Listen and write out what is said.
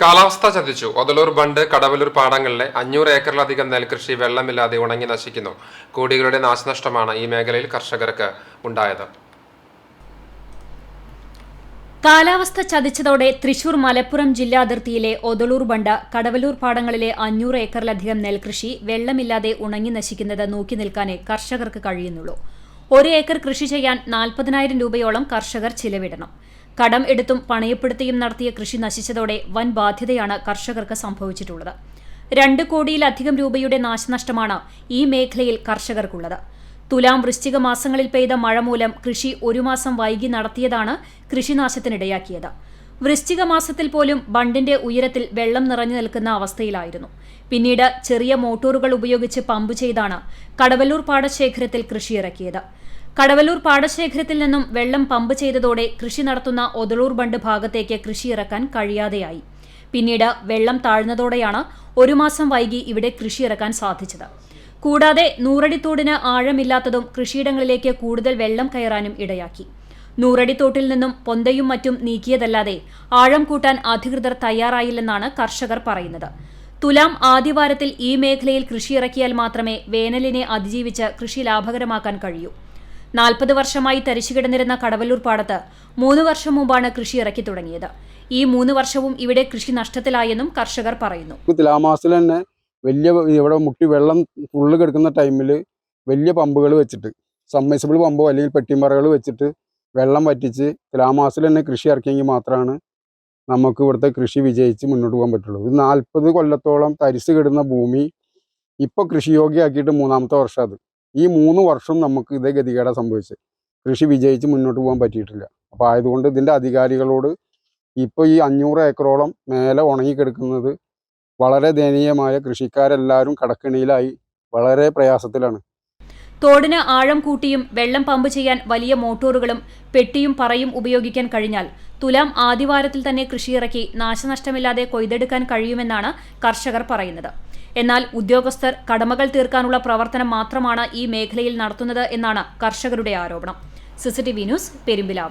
കാലാവസ്ഥ ചതിച്ചു ഒതലൂർ ബണ്ട് കടവലൂർ പാടങ്ങളിലെ അഞ്ഞൂറ് ഏക്കറിലധികം നെൽകൃഷി വെള്ളമില്ലാതെ ഉണങ്ങി നശിക്കുന്നു. കോടികളുടെ നാശനഷ്ടമാണ് ഈ മേഖലയിൽ കർഷകർക്ക് ഉണ്ടായത്. കാലാവസ്ഥ ചതിച്ചതോടെ തൃശൂർ മലപ്പുറം ജില്ലാ അതിർത്തിയിലെ ഒതളൂർ ബണ്ട കടവലൂർ പാടങ്ങളിലെ അഞ്ഞൂറ് ഏക്കറിലധികം നെൽകൃഷി വെള്ളമില്ലാതെ ഉണങ്ങി നശിക്കുന്നത് നോക്കി നിൽക്കാനേ കർഷകർക്ക് കഴിയുന്നുള്ളൂ. ഒരു ഏക്കർ കൃഷി ചെയ്യാൻ നാൽപ്പതിനായിരം രൂപയോളം കർഷകർ ചിലവിടണം. കടം എടുത്തും പണയപ്പെടുത്തിയും നടത്തിയ കൃഷി നശിച്ചതോടെ വൻ ബാധ്യതയാണ് കർഷകർക്ക് സംഭവിച്ചിട്ടുള്ളത്. രണ്ട് കോടിയിലധികം രൂപയുടെ നാശനഷ്ടമാണ് ഈ മേഖലയിൽ കർഷകർക്കുള്ളത്. തുലാം വൃശ്ചിക മാസങ്ങളിൽ പെയ്ത മഴ മൂലം കൃഷി ഒരു മാസം വൈകി നടത്തിയതാണ് കൃഷിനാശത്തിനിടയാക്കിയത്. വൃശ്ചിക മാസത്തിൽ പോലും ബണ്ടിന്റെ ഉയരത്തിൽ വെള്ളം നിറഞ്ഞു നിൽക്കുന്ന അവസ്ഥയിലായിരുന്നു. പിന്നീട് ചെറിയ മോട്ടോറുകൾ ഉപയോഗിച്ച് പമ്പ് ചെയ്താണ് കടവല്ലൂർ പാടശേഖരത്തിൽ കൃഷിയിറക്കിയത്. കടവല്ലൂർ പാടശേഖരത്തിൽ നിന്നും വെള്ളം പമ്പ് ചെയ്തതോടെ കൃഷി നടത്തുന്ന ഒതളൂർ ബണ്ട് ഭാഗത്തേക്ക് കൃഷിയിറക്കാൻ കഴിയാതെയായി. പിന്നീട് വെള്ളം താഴ്ന്നതോടെയാണ് ഒരു മാസം വൈകി ഇവിടെ കൃഷിയിറക്കാൻ സാധിച്ചത്. കൂടാതെ നൂറടിത്തോടിന് ആഴമില്ലാത്തതും കൃഷിയിടങ്ങളിലേക്ക് കൂടുതൽ വെള്ളം കയറാനും ഇടയാക്കി. നൂറടിത്തോട്ടിൽ നിന്നും പൊന്തയും മറ്റും നീക്കിയതല്ലാതെ ആഴം കൂട്ടാൻ അധികൃതർ തയ്യാറായില്ലെന്നാണ് കർഷകർ പറയുന്നത്. തുലാം ആദ്യവാരത്തിൽ ഈ മേഖലയിൽ കൃഷിയിറക്കിയാൽ മാത്രമേ വേനലിനെ അതിജീവിച്ച് കൃഷി ലാഭകരമാക്കാൻ കഴിയൂ. നാൽപ്പത് വർഷമായി തരിച്ചുകിടന്നിരുന്ന കടവല്ലൂർ പാടത്ത് മൂന്ന് വർഷം മുമ്പാണ് കൃഷി ഇറക്കി തുടങ്ങിയത്. ഈ മൂന്ന് വർഷവും ഇവിടെ കൃഷി നഷ്ടത്തിലായെന്നും കർഷകർ പറയുന്നു. തുലാമാസത്തിൽ തന്നെ വലിയ ഇവിടെ മുട്ടി വെള്ളം ഫുള്ള് കിടക്കുന്ന ടൈമിൽ വലിയ പമ്പുകൾ വെച്ചിട്ട് സമ്മേസിബിൾ പമ്പോ അല്ലെങ്കിൽ പെട്ടിമറകൾ വെച്ചിട്ട് വെള്ളം വറ്റിച്ച് തുലാമാസത്തിൽ തന്നെ കൃഷി ഇറക്കിയെങ്കിൽ മാത്രമാണ് നമുക്ക് ഇവിടുത്തെ കൃഷി വിജയിച്ച് മുന്നോട്ട് പോകാൻ പറ്റുള്ളൂ. ഇത് നാൽപ്പത് കൊല്ലത്തോളം തരിസ് കിടുന്ന ഭൂമി ഇപ്പോൾ കൃഷിയോഗ്യമാക്കിയിട്ട് മൂന്നാമത്തെ വർഷം അത്. ഈ മൂന്ന് വർഷം നമുക്ക് ഇതേ ഗതികേടാ സംഭവിച്ചത്. കൃഷി വിജയിച്ച് മുന്നോട്ട് പോകാൻ പറ്റിയിട്ടില്ല. അപ്പോൾ ആയതുകൊണ്ട് ഇതിന്റെ അധികാരികളോട് ഇപ്പോൾ ഈ അഞ്ഞൂറ് ഏക്കറോളം മേലെ ഉണങ്ങിക്കിടക്കുന്നത് വളരെ ദയനീയമായ കൃഷിക്കാരെല്ലാവരും കടക്കിണിയിലായി വളരെ പ്രയാസത്തിലാണ്. തോടിന് ആഴം കൂട്ടിയും വെള്ളം പമ്പ് ചെയ്യാൻ വലിയ മോട്ടോറുകളും പെട്ടിയും പറയും ഉപയോഗിക്കാൻ കഴിഞ്ഞാൽ തുലാം ആദിവാരത്തിൽ തന്നെ കൃഷിയിറക്കി നാശനഷ്ടമില്ലാതെ കൊയ്തെടുക്കാൻ കഴിയുമെന്നാണ് കർഷകർ പറയുന്നത്. എന്നാൽ ഉദ്യോഗസ്ഥർ കടമകൾ തീർക്കാനുള്ള പ്രവർത്തനം മാത്രമാണ് ഈ മേഖലയിൽ നടത്തുന്നത് എന്നാണ് കർഷകരുടെ ആരോപണം. CCTV news Perumpilavu.